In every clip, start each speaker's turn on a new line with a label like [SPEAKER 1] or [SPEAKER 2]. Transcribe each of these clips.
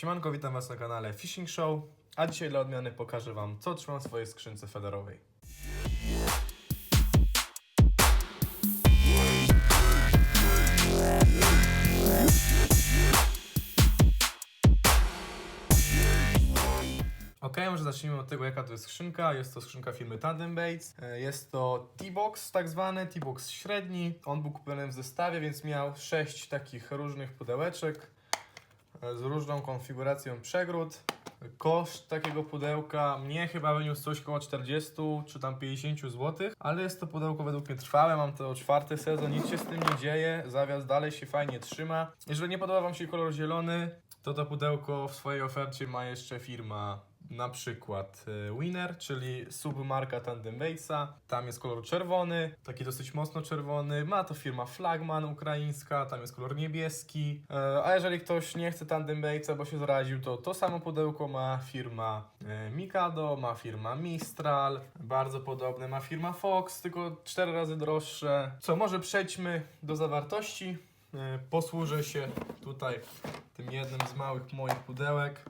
[SPEAKER 1] Siemanko, witam Was na kanale Fishing Show, a dzisiaj dla odmiany pokażę Wam, co trzymam w swojej skrzynce federowej. Ok, może zacznijmy od tego, jaka to jest skrzynka. Jest to skrzynka firmy Tandem Baits. E, Jest to T-Box tak zwany, T-Box średni. On był kupiony w zestawie, więc miał 6 takich różnych pudełeczek z różną konfiguracją przegród. Koszt takiego pudełka mnie chyba wyniósł coś koło 40 czy tam 50 zł, ale jest to pudełko według mnie trwałe, mam to czwarty sezon, nic się z tym nie dzieje, zawias dalej się fajnie trzyma. Jeżeli nie podoba Wam się kolor zielony, to to pudełko w swojej ofercie ma jeszcze firma na przykład e, Winner, czyli submarka Tandem Baitsa. Tam jest kolor czerwony, taki dosyć mocno czerwony. Ma to firma Flagman ukraińska, tam jest kolor niebieski. E, A jeżeli ktoś nie chce Tandem Baitsa, bo się zaraził, to to samo pudełko ma firma e, Mikado, ma firma Mistral, bardzo podobne, ma firma Fox, tylko 4 razy droższe. Co, może przejdźmy do zawartości. Posłużę się tutaj tym jednym z małych moich pudełek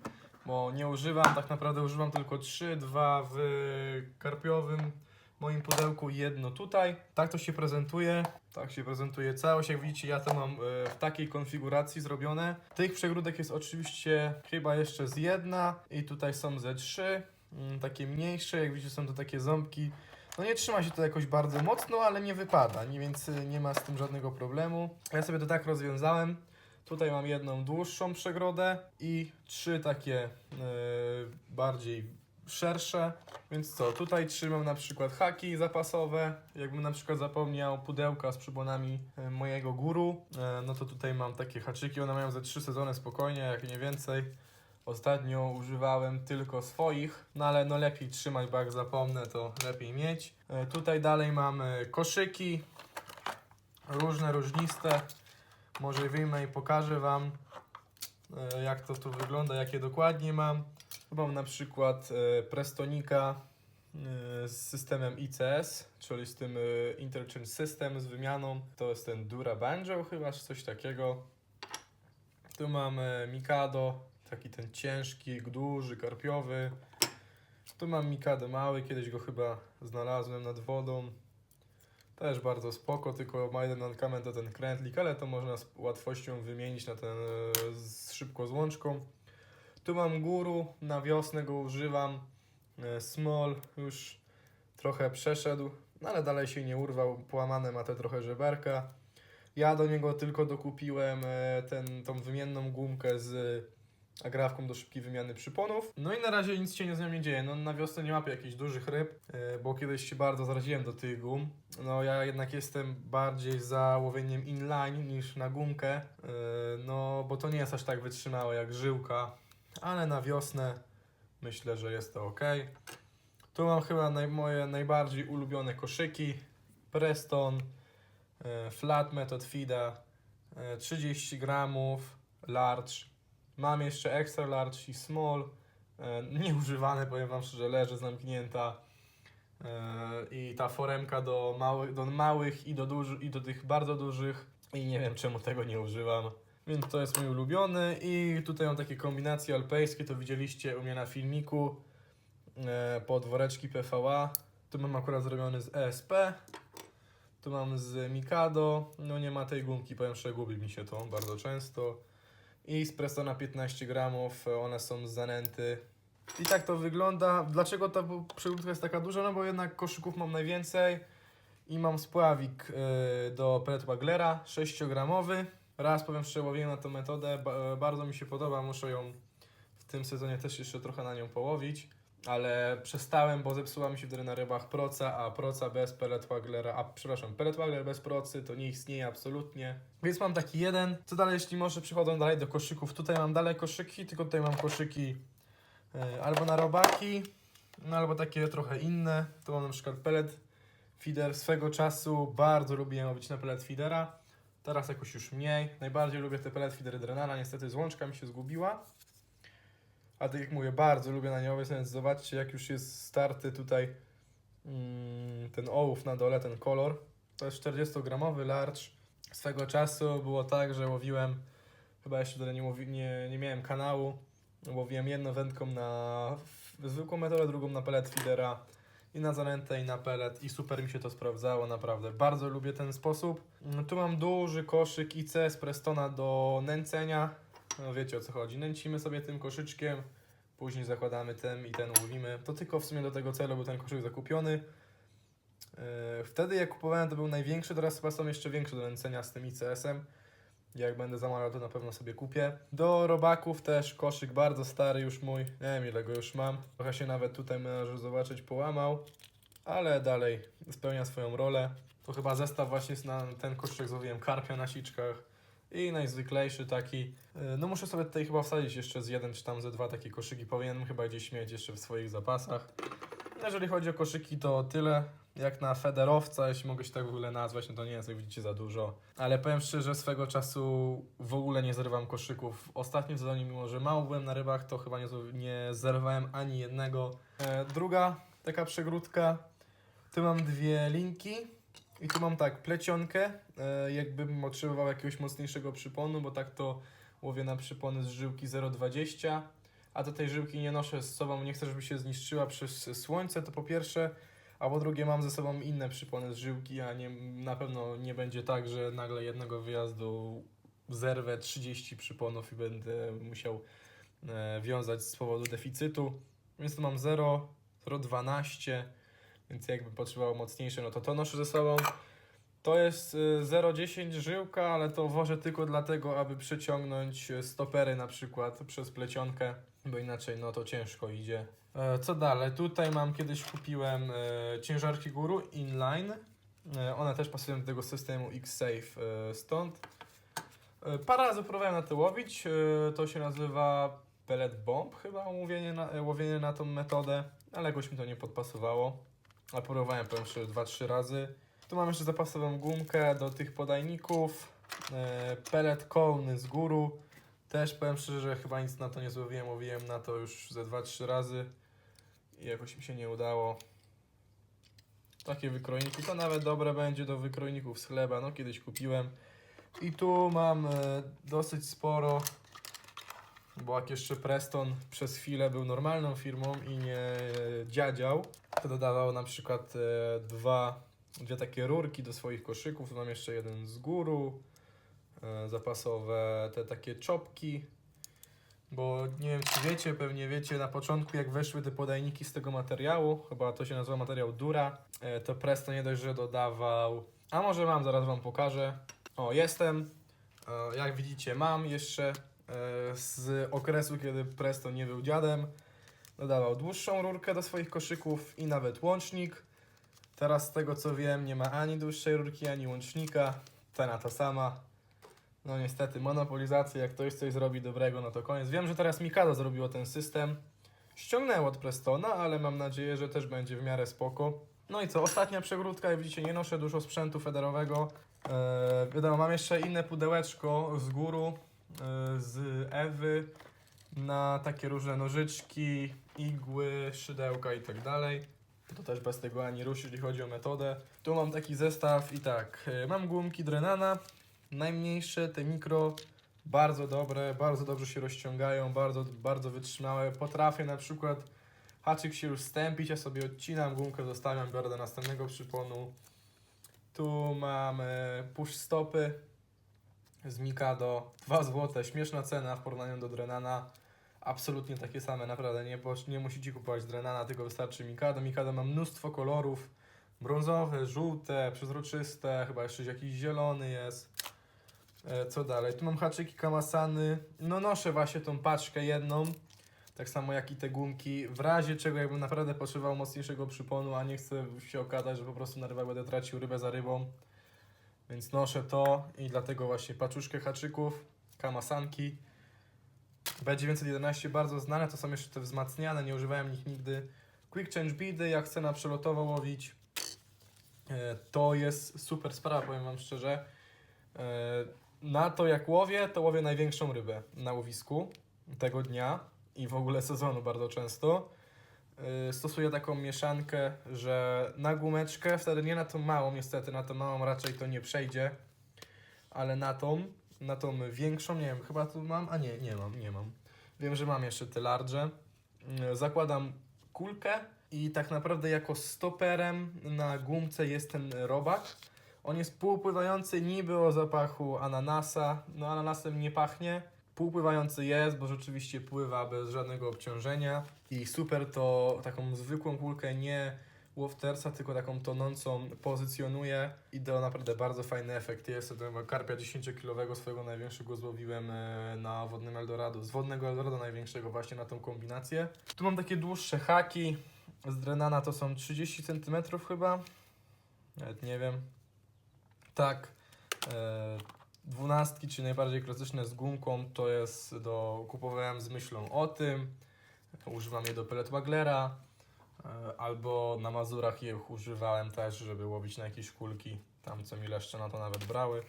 [SPEAKER 1] bo nie używam, tak naprawdę używam tylko 3, dwa w karpiowym moim pudełku i jedno tutaj. Tak to się prezentuje, tak się prezentuje całość. Jak widzicie, ja to mam e, w takiej konfiguracji zrobione. Tych przegródek jest oczywiście chyba jeszcze z jedna i tutaj są ze trzy, mm, takie mniejsze, jak widzicie są to takie ząbki. No nie trzyma się to jakoś bardzo mocno, ale nie wypada, więc y, nie ma z tym żadnego problemu. Ja sobie to tak rozwiązałem. Tutaj mam jedną dłuższą przegrodę i trzy takie e, bardziej szersze. Więc co, tutaj trzymam na przykład haki zapasowe. Jakbym na przykład zapomniał pudełka z przybłonami e, mojego guru, e, no to tutaj mam takie haczyki. One mają ze trzy sezony spokojnie, jak nie więcej. Ostatnio używałem tylko swoich, no ale no lepiej trzymać, bo jak zapomnę, to lepiej mieć. Tutaj dalej mam e, koszyki, różne, różniste. Może wyjmę i pokażę Wam, e, jak to tu wygląda, jakie dokładnie mam. Mam na przykład e, Prestonika e, z systemem ICS, czyli z tym Interchange System z wymianą. To jest ten Dura Banjo chyba, czy coś takiego. Tu mam Mikado, taki ten ciężki, duży, karpiowy. Tu mam Mikado mały, kiedyś go chyba znalazłem nad wodą. Też bardzo spoko, tylko ma jeden mankament to ten krętlik, ale to można z łatwością wymienić na ten e, z szybko z łączką. Tu mam guru, na wiosnę go używam. E, Small już trochę przeszedł, no ale dalej się nie urwał, połamane ma te trochę żeberka. Ja do niego tylko dokupiłem e, ten, tą wymienną gumkę z agrafką do szybkiej wymiany przyponów. No i na razie nic się nie z nią nie dzieje. No na wiosnę nie łapię jakichś dużych ryb, e, bo kiedyś się bardzo zaraziłem do tych gum. No ja jednak jestem bardziej za łowieniem inline niż na gumkę, e, no bo to nie jest aż tak wytrzymałe jak żyłka, ale na wiosnę myślę, że jest to ok. Tu mam chyba naj, moje najbardziej ulubione koszyki. Preston, e, Flat Method Fida, e, 30 gramów, large. Mam jeszcze extra large i small. E, Nieużywane, powiem Wam szczerze, leży zamknięta. E, I ta foremka do małych, do małych i do, duży, i do tych bardzo dużych. I nie wiem czemu tego nie używam. Więc to jest mój ulubiony. I tutaj mam takie kombinacje alpejskie, to widzieliście u mnie na filmiku. E, pod woreczki PVA. Tu mam akurat zrobiony z ESP. Tu mam z Mikado. No nie ma tej gumki, powiem szczerze, gubi mi się to bardzo często. I z Prestona 15 gramów, one są z zanęty. I tak to wygląda. Dlaczego ta przegródka jest taka duża? No bo jednak koszyków mam najwięcej. I mam spławik y, do pellet Waglera 6-gramowy. Raz powiem szczerze, łowiłem na tą metodę. E, bardzo mi się podoba, muszę ją w tym sezonie też jeszcze trochę na nią połowić. Ale przestałem, bo zepsuła mi się wtedy na rybach proca, a proca bez pellet Waglera, a przepraszam, pellet Wagler bez procy to nie istnieje absolutnie. Więc mam taki jeden. Co dalej, jeśli może przechodzą dalej do koszyków. Tutaj mam dalej koszyki, tylko tutaj mam koszyki e, albo na robaki, no albo takie trochę inne. Tu mam na przykład pellet feeder. Swego czasu bardzo lubiłem łowić na pellet feedera. Teraz jakoś już mniej. Najbardziej lubię te pellet feedery Drenana. Niestety złączka mi się zgubiła. A tak jak mówię, bardzo lubię na nie łowić, zobaczcie jak już jest starty tutaj mm, ten ołów na dole, ten kolor. To jest 40-gramowy large. Swego czasu było tak, że łowiłem, chyba jeszcze wtedy nie, łowi, nie, nie miałem kanału, Łowiłem jedną wędką na zwykłą metodę, drugą na pellet feedera i na zanętę i na pellet i super mi się to sprawdzało, naprawdę. Bardzo lubię ten sposób. Tu mam duży koszyk IC z Prestona do nęcenia. No wiecie o co chodzi. Nęcimy sobie tym koszyczkiem, później zakładamy ten i ten łowimy. To tylko w sumie do tego celu był ten koszyk zakupiony. Yy, Wtedy jak kupowałem to był największy, teraz chyba są jeszcze większe do nęcenia z tym ICS-em. Jak będę zamawiał to na pewno sobie kupię. Do robaków też koszyk bardzo stary już mój. Nie wiem ile go już mam. Trochę się nawet tutaj może zobaczyć połamał. Ale dalej spełnia swoją rolę. To chyba zestaw właśnie na ten koszyk złowiłem karpia na siczkach. I najzwyklejszy taki. Yy, No muszę sobie tutaj chyba wsadzić jeszcze z jeden czy tam ze dwa takie koszyki. Powinienem chyba gdzieś mieć jeszcze w swoich zapasach. Jeżeli chodzi o koszyki to tyle. Jak na federowca, jeśli mogę się tak w ogóle nazwać, no to nie jest jak widzicie za dużo. Ale powiem szczerze, swego czasu w ogóle nie zerwam koszyków. W ostatnim sezonie, mimo że mało byłem na rybach, to chyba nie, nie zerwałem ani jednego. E, druga taka przegródka. Tu mam dwie linki. I tu mam tak, plecionkę, e, jakbym potrzebował jakiegoś mocniejszego przyponu, bo tak to łowię na przypony z żyłki 0,20, a do tej żyłki nie noszę z sobą, nie chcę, żeby się zniszczyła przez słońce, to po pierwsze, a po drugie mam ze sobą inne przypony z żyłki, a nie, na pewno nie będzie tak, że nagle jednego wyjazdu zerwę 30 przyponów i będę musiał e, wiązać z powodu deficytu, więc tu mam 0, 0,12, więc jakby potrzebował mocniejsze, no to to noszę ze sobą. To jest y, 0,10 żyłka, ale to wożę tylko dlatego, aby przeciągnąć y, stopery na przykład przez plecionkę, bo inaczej no to ciężko idzie. E, Co dalej? Tutaj mam, kiedyś kupiłem e, ciężarki Guru Inline. E, one też pasują do tego systemu X-Safe stąd. Parę razy próbowałem na to łowić. To się nazywa pellet bomb chyba, łowienie na, łowienie na tą metodę, ale jakoś mi to nie podpasowało. A próbowałem powiem szczerze 2-3 razy. Tu mam jeszcze zapasową gumkę do tych podajników. E, pellet kolny z góru. Też powiem szczerze, że chyba nic na to nie złowiłem. Łowiłem na to już ze 2-3 razy i jakoś mi się nie udało. Takie wykrojniki, to nawet dobre będzie do wykrojników z chleba. No kiedyś kupiłem. I tu mam e, dosyć sporo, bo jak jeszcze Preston przez chwilę był normalną firmą i nie e, dziadział, to dodawał na przykład e, dwa, dwie takie rurki do swoich koszyków. Tu mam jeszcze jeden z góru, e, zapasowe te takie czopki, bo nie wiem czy wiecie, pewnie wiecie, na początku jak weszły te podajniki z tego materiału, chyba to się nazywa materiał Dura, to Presto nie dość, że dodawał, a może mam, zaraz Wam pokażę. O, jestem, jak widzicie mam jeszcze z okresu, kiedy Presto nie był dziadem, dodawał dłuższą rurkę do swoich koszyków i nawet łącznik. Teraz z tego co wiem nie ma ani dłuższej rurki, ani łącznika, cena ta sama. No niestety, monopolizacja, jak ktoś coś zrobi dobrego, no to koniec. Wiem, że teraz Mikado zrobiło ten system. Ściągnęło od Prestona, ale mam nadzieję, że też będzie w miarę spoko. No i co, ostatnia przegródka, jak widzicie, nie noszę dużo sprzętu federowego. Eee, wiadomo, mam jeszcze inne pudełeczko z góru, e, z Ewy, na takie różne nożyczki, igły, szydełka i tak dalej. To też bez tego ani ruszy, jeśli chodzi o metodę. Tu mam taki zestaw i tak, e, mam gumki Drenana, najmniejsze, te mikro, bardzo dobre, bardzo dobrze się rozciągają, bardzo, bardzo wytrzymałe. Potrafię na przykład haczyk się już stępić, ja sobie odcinam gumkę, zostawiam, biorę do następnego przyponu. Tu mam e, push stopy z Mikado, 2 zł, śmieszna cena w porównaniu do Drenana. Absolutnie takie same, naprawdę nie, nie musicie kupować Drenana, tylko wystarczy Mikado. Mikado ma mnóstwo kolorów, brązowe, żółte, przezroczyste, chyba jeszcze jakiś zielony jest. E, Co dalej? Tu mam haczyki Kamasany. No noszę właśnie tą paczkę jedną. Tak samo jak i te gumki. W razie czego jakbym naprawdę potrzebował mocniejszego przyponu, a nie chcę się okazać, że po prostu na rybach będę tracił rybę za rybą. Więc noszę to i dlatego właśnie paczuszkę haczyków, Kamasanki. B911 bardzo znane, to są jeszcze te wzmacniane, nie używałem nich nigdy. Quick Change Beady, jak chcę na przelotowo łowić. E, To jest super sprawa, powiem Wam szczerze. E, Na to jak łowię, to łowię największą rybę na łowisku tego dnia i w ogóle sezonu bardzo często. E, Stosuję taką mieszankę, że na gumeczkę, wtedy nie na tą małą, niestety na tą małą raczej to nie przejdzie, ale na tą, na tą większą, nie wiem, chyba tu mam, a nie, nie mam, nie mam. Wiem, że mam jeszcze te large. Mm, Zakładam kulkę i tak naprawdę jako stoperem na gumce jest ten robak. On jest półpływający, niby o zapachu ananasa. No ananasem nie pachnie. Półpływający jest, bo rzeczywiście pływa bez żadnego obciążenia. I super to taką zwykłą kulkę nie Woftersa, tylko taką tonącą pozycjonuje i to naprawdę bardzo fajny efekt jest. Tego karpia 10-kilowego swojego największego złowiłem e, na wodnym Eldorado. Z wodnego Eldorado największego właśnie na tą kombinację. Tu mam takie dłuższe haki. Z Drenana to są 30 cm chyba. Nawet nie wiem. Tak. Dwunastki, czyli najbardziej klasyczne z gumką, to jest do, kupowałem z myślą o tym. Używam je do pellet waglera. E, Albo na Mazurach je używałem też, żeby łowić na jakieś kulki, tam co mi leszcze na to nawet brały.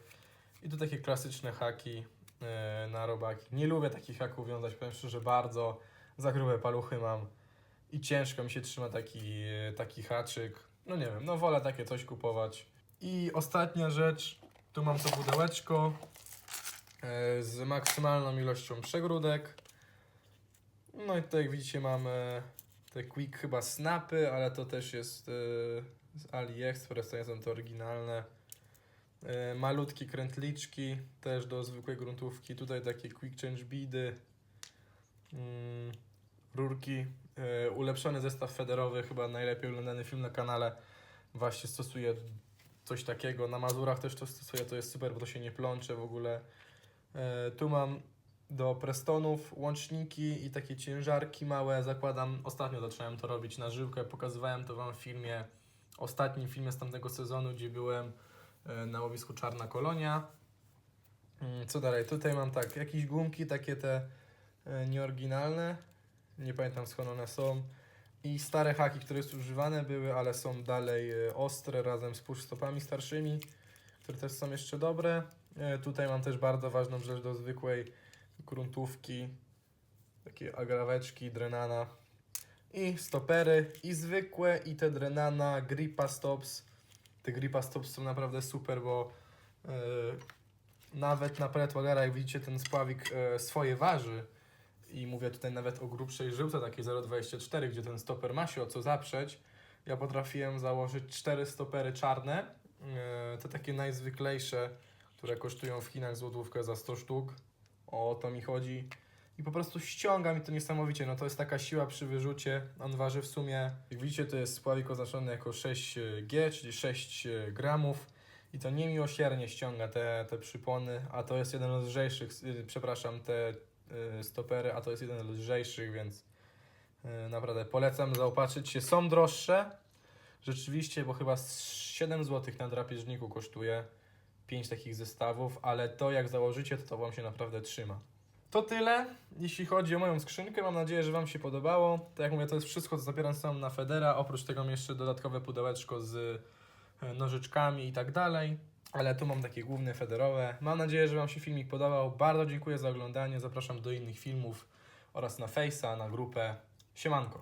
[SPEAKER 1] I tu takie klasyczne haki e, na robaki. Nie lubię takich haków wiązać, powiem szczerze, bardzo za grube paluchy mam i ciężko mi się trzyma taki, taki haczyk. No nie wiem, no wolę takie coś kupować. I ostatnia rzecz, tu mam to pudełeczko e, z maksymalną ilością przegródek. No i tutaj jak widzicie mamy te quick chyba snapy, ale to też jest e, z AliExpress, to są te oryginalne. E, malutkie krętliczki, też do zwykłej gruntówki. Tutaj takie quick change beady. Mm, rurki. Ulepszony zestaw federowy, chyba najlepiej oglądany film na kanale. Właśnie stosuje coś takiego. Na Mazurach też to stosuję, to jest super, bo to się nie plącze w ogóle. E, tu mam do Prestonów łączniki i takie ciężarki małe zakładam. Ostatnio zacząłem to robić na żyłkę. Pokazywałem to Wam w filmie, ostatnim filmie z tamtego sezonu, gdzie byłem e, na łowisku Czarna Kolonia. Mm, Co dalej? Tutaj mam tak, jakieś gumki, takie te e, nieoryginalne. Nie pamiętam skąd one są. I stare haki, które już używane były, ale są dalej e, ostre razem z push-stopami starszymi, które też są jeszcze dobre. E, Tutaj mam też bardzo ważną rzecz do zwykłej gruntówki, takie agraweczki, drenana i stopery i zwykłe i te drenana, gripa stops. Te gripa stops są naprawdę super, bo e, nawet na pellet wagera, jak widzicie, ten spławik e, swoje waży i mówię tutaj nawet o grubszej żyłce, takiej 0,24, gdzie ten stoper ma się o co zaprzeć. Ja potrafiłem założyć cztery stopery czarne, e, te takie najzwyklejsze, które kosztują w Chinach złotówkę za 100 sztuk. O to mi chodzi. I po prostu ściąga mi to niesamowicie. No to jest taka siła przy wyrzucie. On waży w sumie, jak widzicie, to jest spławik oznaczony jako 6G, czyli 6 gramów. I to niemiłosiernie ściąga te, te przypony, a to jest jeden z lżejszych, y, przepraszam, te stopery, a to jest jeden z lżejszych, więc y, naprawdę polecam zaopatrzyć się. Są droższe, rzeczywiście, bo chyba z 7 zł na drapieżniku kosztuje 5 takich zestawów, ale to jak założycie, to to Wam się naprawdę trzyma. To tyle, jeśli chodzi o moją skrzynkę. Mam nadzieję, że Wam się podobało. Tak jak mówię, to jest wszystko, co zabieram sam na Federa. Oprócz tego mam jeszcze dodatkowe pudełeczko z e, nożyczkami i tak dalej. Ale tu mam takie główne federowe. Mam nadzieję, że Wam się filmik podobał. Bardzo dziękuję za oglądanie. Zapraszam do innych filmów oraz na Face'a, na grupę. Siemanko.